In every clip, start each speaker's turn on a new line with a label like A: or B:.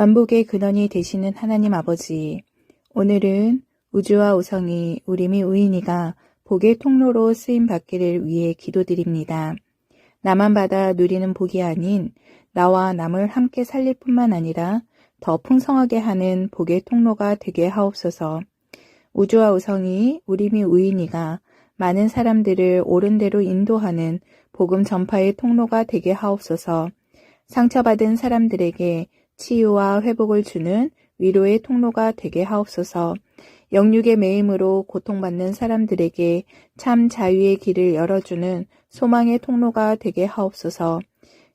A: 만복의 근원이 되시는 하나님 아버지, 오늘은 우주와 우성이 우리미 우인이가 복의 통로로 쓰임 받기를 위해 기도드립니다. 나만 받아 누리는 복이 아닌 나와 남을 함께 살릴 뿐만 아니라 더 풍성하게 하는 복의 통로가 되게 하옵소서. 우주와 우성이 우리미 우인이가 많은 사람들을 옳은 대로 인도하는 복음 전파의 통로가 되게 하옵소서. 상처받은 사람들에게 치유와 회복을 주는 위로의 통로가 되게 하옵소서. 영육의 매임으로 고통받는 사람들에게 참 자유의 길을 열어주는 소망의 통로가 되게 하옵소서.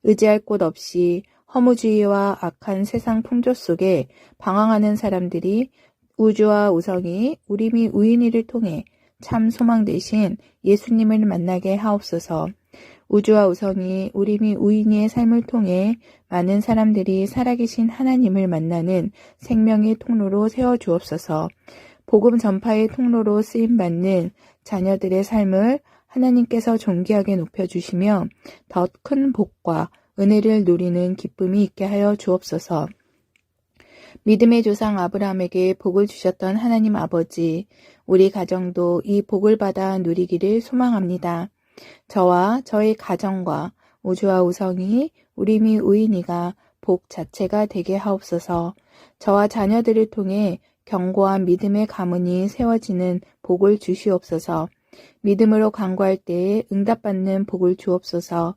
A: 의지할 곳 없이 허무주의와 악한 세상 풍조 속에 방황하는 사람들이 우주와 우성이 우리미 우인이를 통해 참 소망 대신 예수님을 만나게 하옵소서. 우주와 우성이 우리미 우인이의 삶을 통해 많은 사람들이 살아계신 하나님을 만나는 생명의 통로로 세워 주옵소서. 복음 전파의 통로로 쓰임 받는 자녀들의 삶을 하나님께서 존귀하게 높여 주시며 더 큰 복과 은혜를 누리는 기쁨이 있게 하여 주옵소서. 믿음의 조상 아브라함에게 복을 주셨던 하나님 아버지, 우리 가정도 이 복을 받아 누리기를 소망합니다. 저와 저의 가정과 우주와 우성이 우리 미 우인이가 복 자체가 되게 하옵소서. 저와 자녀들을 통해 견고한 믿음의 가문이 세워지는 복을 주시옵소서. 믿음으로 간구할 때에 응답받는 복을 주옵소서.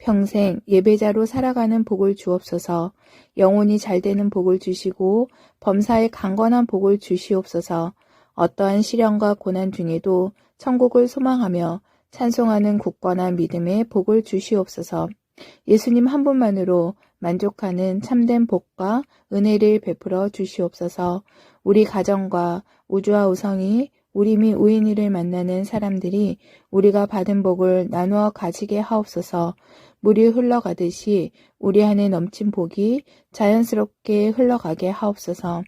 A: 평생 예배자로 살아가는 복을 주옵소서. 영혼이 잘 되는 복을 주시고 범사에 강건한 복을 주시옵소서. 어떠한 시련과 고난 중에도 천국을 소망하며 찬송하는 굳건한 믿음의 복을 주시옵소서. 예수님 한 분만으로 만족하는 참된 복과 은혜를 베풀어 주시옵소서. 우리 가정과 우주와 우성이 우리 미 우인이를 만나는 사람들이 우리가 받은 복을 나누어 가지게 하옵소서. 물이 흘러가듯이 우리 안에 넘친 복이 자연스럽게 흘러가게 하옵소서.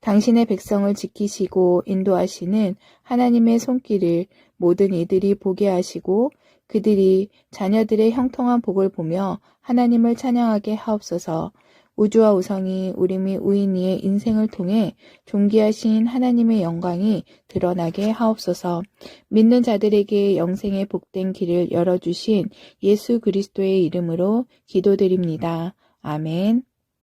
A: 당신의 백성을 지키시고 인도하시는 하나님의 손길을 모든 이들이 보게 하시고 그들이 자녀들의 형통한 복을 보며 하나님을 찬양하게 하옵소서. 우주와 우성이 우리 및 우인이의 인생을 통해 존귀하신 하나님의 영광이 드러나게 하옵소서. 믿는 자들에게 영생의 복된 길을 열어주신 예수 그리스도의 이름으로 기도드립니다. 아멘.